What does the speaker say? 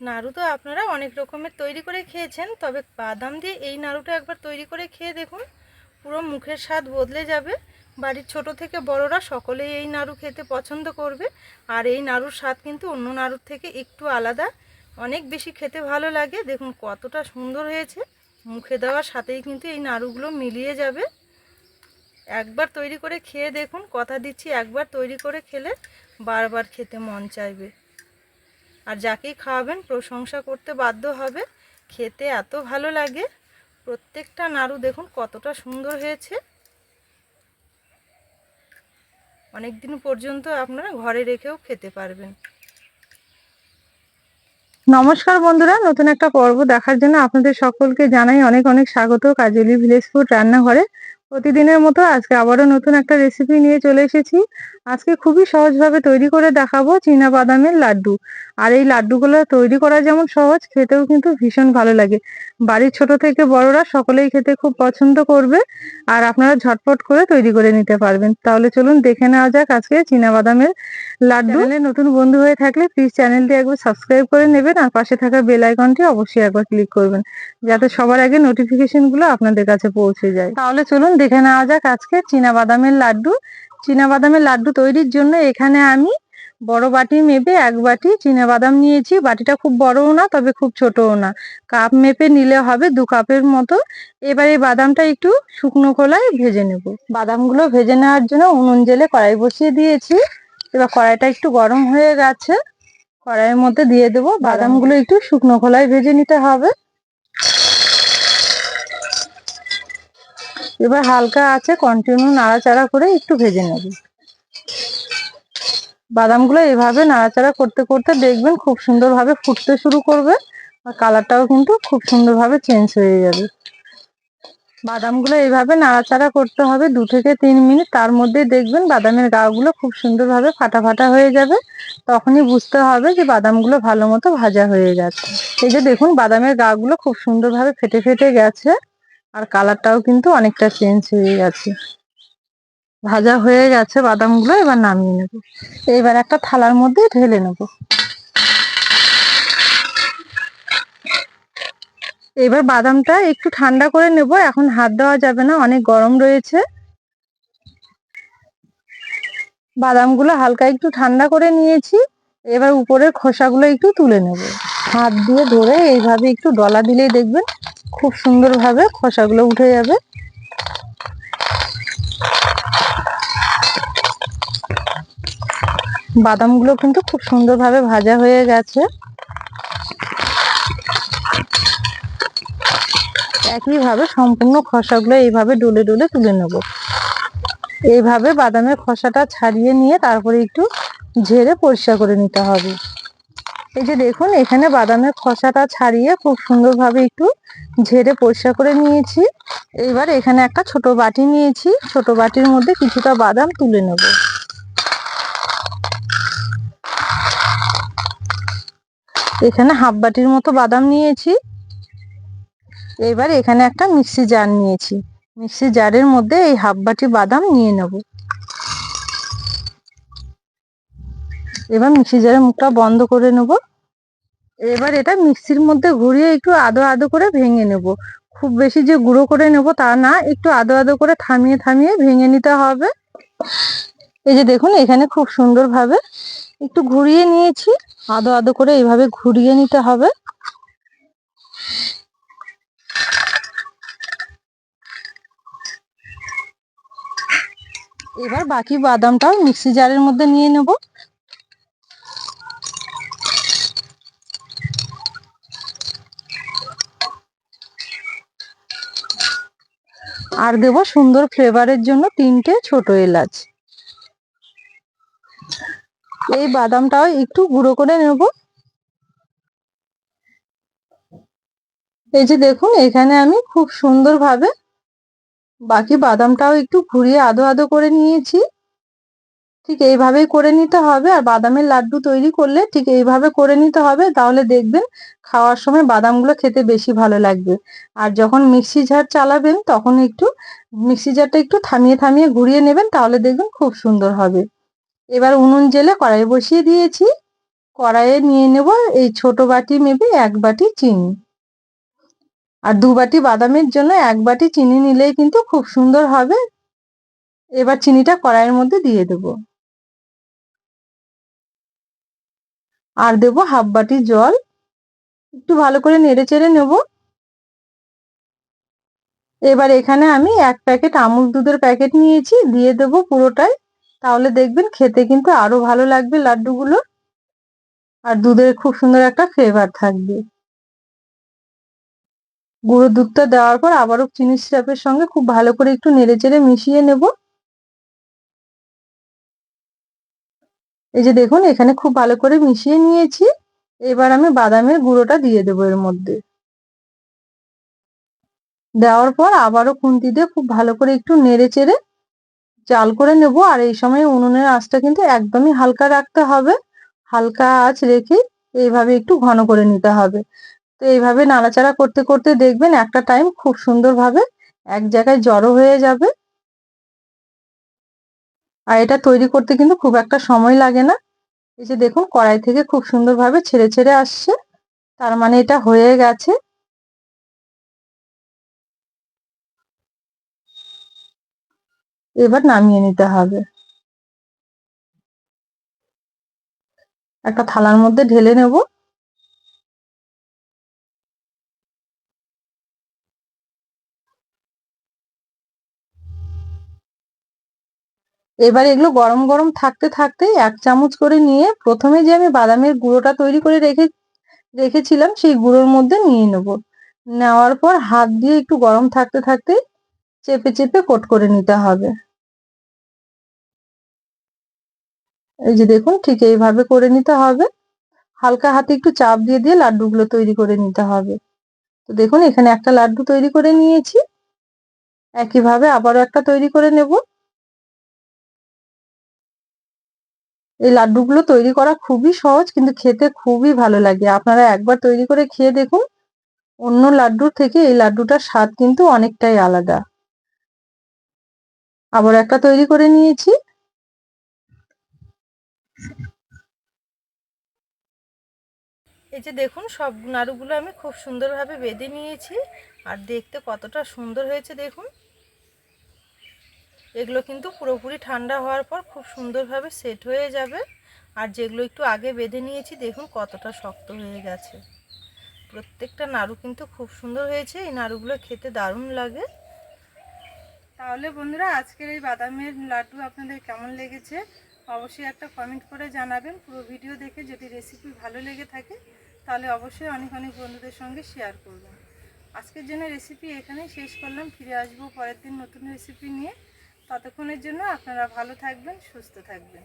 নাড়ু তো আপনারা অনেক রকমের তৈরি করে খেয়েছেন, তবে বাদাম দিয়ে এই নাড়ুটা একবার তৈরি করে খেয়ে দেখুন। পুরো মুখের স্বাদ বদলে যাবে। বাড়ির ছোট থেকে বড়রা সকলেই এই নাড়ু খেতে পছন্দ করবে। আর এই নাড়ুর স্বাদ কিন্তু অন্য নাড়ুর থেকে একটু আলাদা। অনেক বেশি খেতে ভালো লাগে। দেখুন কতটা সুন্দর হয়েছে। মুখে দেওয়ার সাথেই কিন্তু এই নাড়ুগুলো মিলিয়ে যাবে। একবার তৈরি করে খেয়ে দেখুন। কথা দিচ্ছি, একবার তৈরি করে খেলে বারবার খেতে মন চাইবে। আর যাকেই খাওয়াবেন প্রশংসা করতে বাধ্য হবে। খেতে এত ভালো লাগে। প্রত্যেকটা নাড়ু দেখুন কতটা সুন্দর হয়েছে। অনেক দিন পর্যন্ত আপনারা ঘরে রেখেও খেতে পারবেন। নমস্কার বন্ধুরা, নতুন একটা পর্ব দেখার জন্য আপনাদের সকলকে জানাই অনেক অনেক স্বাগত কাজলি ভিলেজ ফুড রান্নাঘরে। প্রতিদিনের মতো আজকে আবারও নতুন একটা রেসিপি নিয়ে চলে এসেছি। আজকে খুবই সহজভাবে তৈরি করে দেখাবো চীনা বাদামের লাড্ডু। আর এই লাড্ডুগুলো তৈরি করা যেমন সহজ, খেতেও কিন্তু ভীষণ ভালো লাগে। বাড়ির ছোট থেকে বড়রা সকলেই খেতে খুব পছন্দ করবে আর আপনারা ঝটপট করে তৈরি করে নিতে পারবেন। তাহলে চলুন দেখে নেওয়া যাক আজকে বাদামের লাড্ডু। নতুন বন্ধু হয়ে থাকলে প্লিজ চ্যানেলটি একবার সাবস্ক্রাইব করে নেবেন আর পাশে থাকা বেল আইকনটি অবশ্যই একবার ক্লিক করবেন, যাতে সবার আগে নোটিফিকেশনগুলো আপনাদের কাছে পৌঁছে যায়। তাহলে চলুন দেখে নেওয়া যাক আজকে বাদামের লাড্ডু। বাদামের লাড্ডু তৈরির জন্য এখানে আমি বড় বাটি মেপে এক বাটি চীনা বাদাম নিয়েছি। বাটিটা খুব বড়ও না তবে খুব ছোটও না। কাপ মেপে নিলে হবে দু কাপের মতো। এবার এই বাদামটা একটু শুকনো খোলায় ভেজে নেব। বাদামগুলো ভেজে নেওয়ার জন্য উনুন জেলে কড়াই বসিয়ে দিয়েছি। এবার কড়াইটা একটু গরম হয়ে গেছে। কড়াইয়ের মধ্যে দিয়ে দেবো। বাদামগুলো একটু শুকনো খোলায় ভেজে নিতে হবে। এবার হালকা আছে কন্টিনিউ নাড়াচাড়া করে একটু ভেজে নেব। বাদামগুলো এভাবে নাড়াচাড়া করতে করতে দেখবেন খুব সুন্দরভাবে ফুটতে শুরু করবে আর কালারটাও কিন্তু খুব সুন্দরভাবে চেঞ্জ হয়ে যাবে। বাদামগুলো এইভাবে নাড়াচাড়া করতে হবে দু থেকে তিন মিনিট, তার মধ্যে দেখবেন বাদামের গাগুলো খুব সুন্দরভাবে ফাটা ফাটা হয়ে যাবে। তখনই বুঝতে হবে যে বাদামগুলো ভালো মতো ভাজা হয়ে গেছে। এই যে দেখুন বাদামের গাগুলো খুব সুন্দরভাবে ফেটে ফেটে গেছে আর কালারটাও কিন্তু অনেকটা চেঞ্জ হয়ে গেছে। ভাজা হয়ে গেছে বাদামগুলো, এবার নামিয়ে নেব। এবার একটা থালার মধ্যে ঢেলে নেব। এবার বাদামটা একটু ঠান্ডা করে নেব, এখন হাত দেওয়া যাবে না, অনেক গরম রয়েছে। বাদামগুলো হালকা একটু ঠান্ডা করে নিয়েছি, এবার উপরের খোসাগুলো একটু তুলে নেব। হাত দিয়ে ধরে এইভাবে একটু ডলা দিলেই দেখবেন, খুব সুন্দরভাবে খোসাগুলো উঠে যাবে। বাদামগুলো কিন্তু খুব সুন্দরভাবে ভাজা হয়ে গেছে। একইভাবে সম্পূর্ণ খোসাগুলো এইভাবে ডলে ডলে তুলে নেব। এইভাবে বাদামের খসাটা ছাড়িয়ে নিয়ে তারপরে একটু ঝেড়ে পরিষ্কার করে নিতে হবে। এই যে দেখুন, এখানে বাদামের খসাটা ছাড়িয়ে খুব সুন্দরভাবে একটু ঝেড়ে পরিষ্কার করে নিয়েছি। এইবার এখানে একটা ছোট বাটি নিয়েছি। ছোট বাটির মধ্যে কিছুটা বাদাম তুলে নেব। এখানে হাফ বাটির মতো বাদাম নিয়েছি। এবার এখানে একটা মিক্সি জার নিয়েছি। মিক্সি জারের মধ্যে এই হাফ বাটি বাদাম নিয়ে নেব। এবার মিক্সি জারের মুখটা বন্ধ করে নেব। এবার এটা মিক্সির মধ্যে ঘুরিয়ে একটু আদো আদো করে ভেঙে নেব। খুব বেশি যে গুঁড়ো করে নেব তা না, একটু আদো আদো করে থামিয়ে থামিয়ে ভেঙে নিতে হবে। এই যে দেখুন, এখানে খুব সুন্দরভাবে একটু ঘুরিয়ে নিয়েছি। আদো আদো করে এইভাবে ঘুরিয়ে নিতে হবে। এবার বাকি বাদামটাও মিক্সি জারের মধ্যে নিয়ে নেব। আর দেব সুন্দর ফ্লেভারের জন্য তিনটে ছোট এলাচ। এই বাদামটাও একটু গুঁড়ো করে নেব। এই যে দেখুন, এখানে আমি খুব সুন্দরভাবে বাকি বাদামটাও একটু ঘুরিয়ে আদো আদো করে নিয়েছি। ঠিক এইভাবেই করে নিতে হবে, আর বাদামের লাড্ডু তৈরি করলে ঠিক এইভাবে করে নিতে হবে, তাহলে দেখবেন খাওয়ার সময় বাদামগুলো খেতে বেশি ভালো লাগবে। আর যখন মিক্সি ঝাড় চালাবেন, তখন একটু মিক্সি ঝাড়টা একটু থামিয়ে থামিয়ে ঘুরিয়ে নেবেন, তাহলে দেখবেন খুব সুন্দর হবে। এবার উনুন জেলে কড়াই বসিয়ে দিয়েছি। কড়াইয়ে নিয়ে নেব এই ছোট বাটি মেপে এক বাটি চিনি। আর দু বাটি বাদামের জন্য এক বাটি চিনি নিলেই কিন্তু খুব সুন্দর হবে। এবার চিনিটা কড়াইয়ের মধ্যে দিয়ে দেব। আর দেব হাফ বাটি জল। একটু ভালো করে নেড়ে চেড়ে নেব। এবার এখানে আমি এক প্যাকেট আমুল দুধের প্যাকেট নিয়েছি, দিয়ে দেব পুরোটাই। তাহলে দেখবেন খেতে কিন্তু আরও ভালো লাগবে লাড্ডুগুলো। আর দুধের খুব সুন্দর একটা ফ্লেভার থাকবে। গুঁড়ো দুধটা দেওয়ার পর আবারও চিনি সিরাপের সঙ্গে খুব ভালো করে একটু নেড়ে চেড়ে মিশিয়ে নেব। এই যে দেখুন, এখানে খুব ভালো করে মিশিয়ে নিয়েছি। এবার আমি বাদামের গুঁড়োটা দিয়ে দেবো এর মধ্যে। দেওয়ার পর আবারও খুন্তি দিয়ে খুব ভালো করে একটু নেড়ে চেড়ে চাল করে নেব আর এই সময় উনুনের আঁচটা কিন্তু একদমই হালকা রাখতে হবে। হালকা আঁচ রেখে এইভাবে একটু ঘন করে নিতে হবে। তো এইভাবে নাড়াচাড়া করতে করতে দেখবেন একটা টাইম খুব সুন্দরভাবে এক জায়গায় জড়ো হয়ে যাবে। আর এটা তৈরি করতে কিন্তু খুব একটা সময় লাগে না। এই যে দেখুন কড়াই থেকে খুব সুন্দরভাবে ছেড়ে ছেড়ে আসছে। তার মানে এটা হয়ে গেছে। এবার নামিয়ে নিতে হবে। একটা থালার মধ্যে ঢেলে নেব। এবার এগুলো গরম গরম থাকতে থাকতে এক চামচ করে নিয়ে প্রথমে যে আমি বাদামের গুঁড়োটা তৈরি করে রেখে, রেখেছিলাম সেই গুঁড়োর মধ্যে নিয়ে নেব। নেওয়ার পর হাত দিয়ে একটু গরম থাকতে থাকতে চেপে চেপে কোট করে নিতে হবে। এই যে দেখুন, ঠিক এইভাবে করে নিতে হবে। হালকা হাতে একটু চাপ দিয়ে দিয়ে লাড্ডুগুলো তৈরি করে নিতে হবে। তো দেখুন, এখানে একটা লাড্ডু তৈরি করে নিয়েছি। একইভাবে আবারও একটা তৈরি করে নেব। এই লাড্ডুগুলো তৈরি করা খুবই সহজ, কিন্তু খেতে খুবই ভালো লাগে। আপনারা একবার তৈরি করে খেয়ে দেখুন, অন্য লাড্ডুর থেকে এই লাড্ডুটার স্বাদ কিন্তু অনেকটাই আলাদা। আবার একটা তৈরি করে নিয়েছি। এই যে দেখুন, সব নাড়ুগুলো আমি খুব সুন্দরভাবে বেঁধে নিয়েছি। আর দেখতে কতটা সুন্দর হয়েছে দেখুন। এগুলো কিন্তু পুরোপুরি ঠান্ডা হওয়ার পর খুব সুন্দরভাবে সেট হয়ে যাবে। আর যেগুলো একটু আগে বেঁধে নিয়েছি, দেখুন কতটা শক্ত হয়ে গেছে। প্রত্যেকটা নাড়ু কিন্তু খুব সুন্দর হয়েছে। এই নাড়ুগুলো খেতে দারুণ লাগে। তাহলে বন্ধুরা, আজকের এই বাদামের লাড্ডু আপনাদের কেমন লেগেছে? অবশ্যই একটা কমেন্ট করে জানাবেন। পুরো ভিডিও দেখে যদি রেসিপি ভালো লেগে থাকে, তাহলে অবশ্যই অনেক অনেক বন্ধুদের সঙ্গে শেয়ার করবেন। আজকের জন্য রেসিপি এখানেই শেষ করলাম। ফিরে আসব পরের দিন নতুন রেসিপি নিয়ে। ততক্ষণের জন্য আপনারা ভালো থাকবেন, সুস্থ থাকবেন।